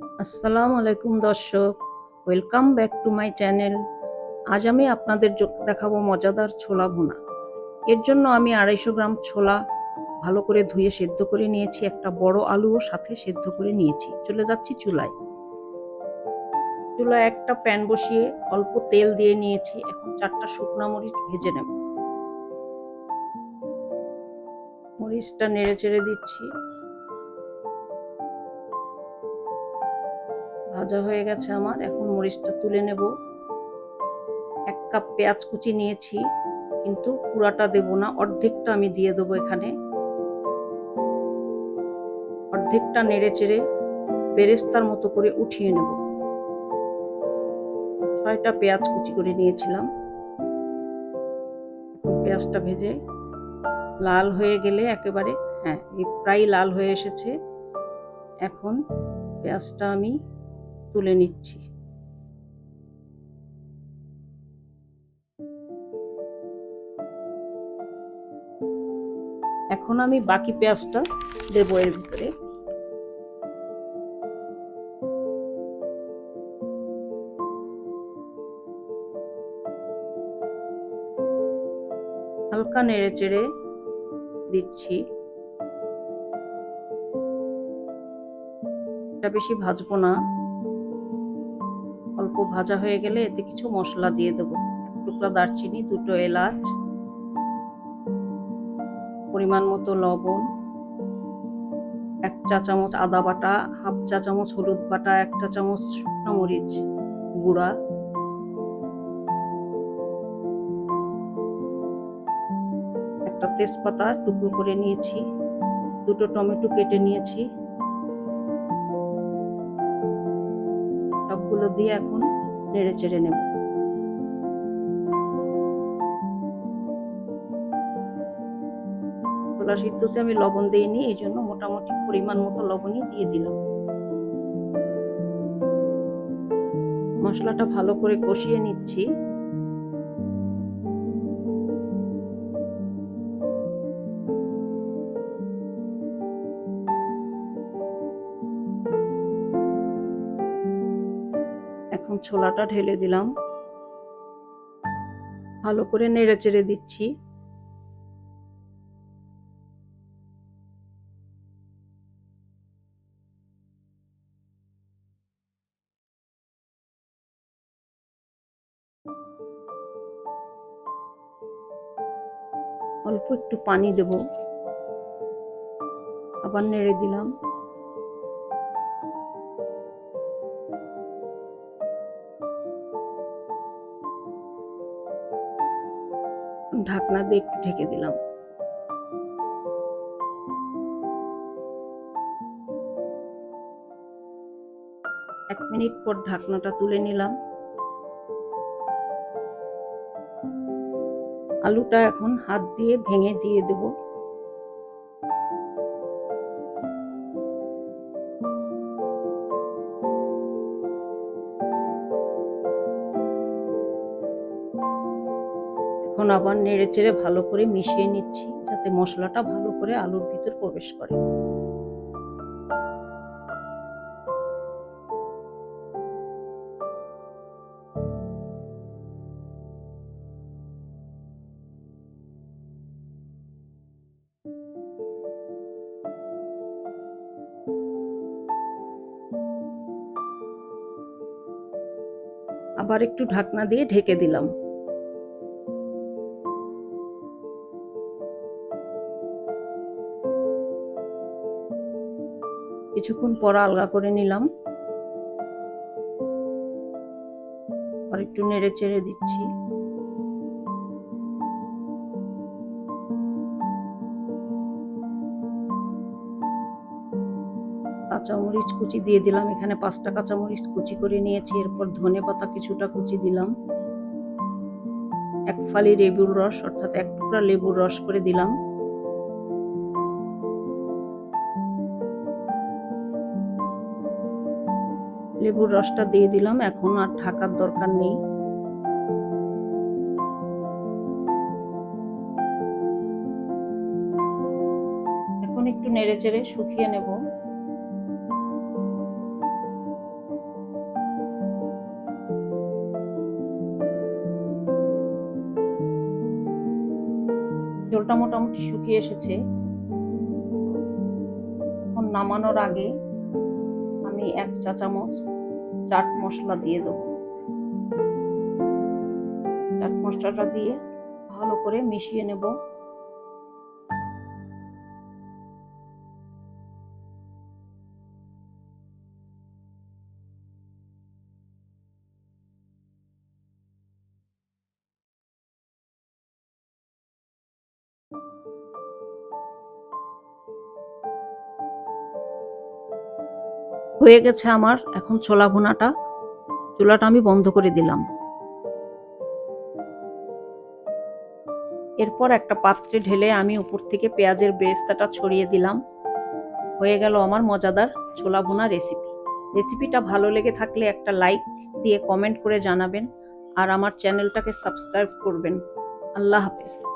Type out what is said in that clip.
আসসালামু আলাইকুম দর্শক welcome back to my channel আজ আমি আপনাদের দেখাবো মজাদার ছোলা ভুনা। এর জন্য আমি আড়াইশো গ্রাম ছোলা ভালো করে ধুয়ে সেদ্ধ করে নিয়েছি, একটা বড় আলুও সাথে সেদ্ধ করে নিয়েছি। চলে যাচ্ছি চুলায়। চুলায় একটা প্যান বসিয়ে অল্প তেল দিয়ে নিয়েছি, এখন চারটা শুকনো মরিচ ভেজে নেব। মরিচটা নেড়ে চেড়ে দিচ্ছি। ভাজা হয়ে গেছে আমার। এখন মরিচটা তুলে নেব। এক কাপ পেঁয়াজ কুচি নিয়েছি, কিন্তু পুরাটা দেব না। অর্ধেকটা আমি দিয়ে দেবো এখানে। অর্ধেকটা নেড়ে চেড়ে বেরেস্তার মতো করে উঠিয়ে নেব। ছয়টা পেঁয়াজ কুচি করে নিয়েছিলাম। পেঁয়াজটা ভেজে লাল হয়ে গেলে একেবারে হ্যাঁ প্রায় লাল হয়ে এসেছে। এখন পেঁয়াজটা আমি তুলে নিচ্ছি। এখন আমি বাকি পেঁয়াজটা দেবো এর ভিতরে। হালকা নেড়ে চেড়ে দিচ্ছি। এটা বেশি ভাজবো না। ভাজা হয়ে গেলে এতে কিছু মশলা দিয়ে দেবো। টুকরা দারচিনি, দুটো এলাচ, পরিমাণ মতো লবণ, এক চা চামচ আদা বাটা, হাফ চা চামচ হলুদ বাটা, এক চা চামচ শুকনো মরিচ গুঁড়া, একটা তেজপাতা টুকরো করে নিয়েছি, দুটো টমেটো কেটে নিয়েছি। সবগুলো দিয়ে এখন নেড়ে চেড়ে নেব। ছোলা সিদ্ধতে আমি লবণ দিইনি এই জন্য মোটামুটি পরিমাণ মতো লবণই দিয়ে দিলাম। মশলাটা ভালো করে কষিয়ে নিচ্ছি। এখন ছোলাটা ঢেলে দিলাম। ভালো করে নেড়ে চেড়ে দিচ্ছি। অল্প একটু পানি দেব। আবার নেড়ে দিলাম। ঢাকনা দিয়ে একটু ঢেকে দিলাম। এক মিনিট পর ঢাকনাটা তুলে নিলাম। আলুটা এখন হাত দিয়ে ভেঙে দিয়ে দেব। এখন আবার নেড়ে চেড়ে ভালো করে মিশিয়ে নিচ্ছি, যাতে মশলাটা ভালো করে আলুর ভিতর প্রবেশ করে। আবার একটু ঢাকনা দিয়ে ঢেকে দিলাম। কিছুক্ষণ পর আলগা করে নিলাম। আর একটু নেড়ে চেড়ে দিচ্ছি। কাঁচামরিচ কুচি দিয়ে দিলাম। এখানে পাঁচটা কাঁচামরিচ কুচি করে নিয়েছি। এরপর ধনে পাতা কিছুটা কুচি দিলাম। এক ফালি লেবুর রস, অর্থাৎ এক টুকরা লেবুর রস করে দিলাম। লেবুর রসটা দিয়ে দিলাম, এখন আর ঢাকার দরকার নেই। এখন একটু নেড়ে চেড়ে শুকিয়ে নেব। জলটা মোটামুটি শুকিয়ে এসেছে। এখন নামানোর আগে আমি এক চা চামচ চাট মশলা দিয়ে দেব। চাট মশলাটা দিয়ে ভালো করে মিশিয়ে নেব। হয়ে গেছে আমার এখন ছোলা ভুনাটা। চুলাটা আমি বন্ধ করে দিলাম। এরপর একটা পাত্রে ঢেলে আমি উপর থেকে পেঁয়াজের বেরেস্তাটা ছড়িয়ে দিলাম। হয়ে গেল আমার মজাদার ছোলা ভুনা রেসিপি। রেসিপিটা ভালো লেগে থাকলে একটা লাইক দিয়ে কমেন্ট করে জানাবেন আর আমার চ্যানেলটাকে সাবস্ক্রাইব করবেন। আল্লাহ হাফেজ।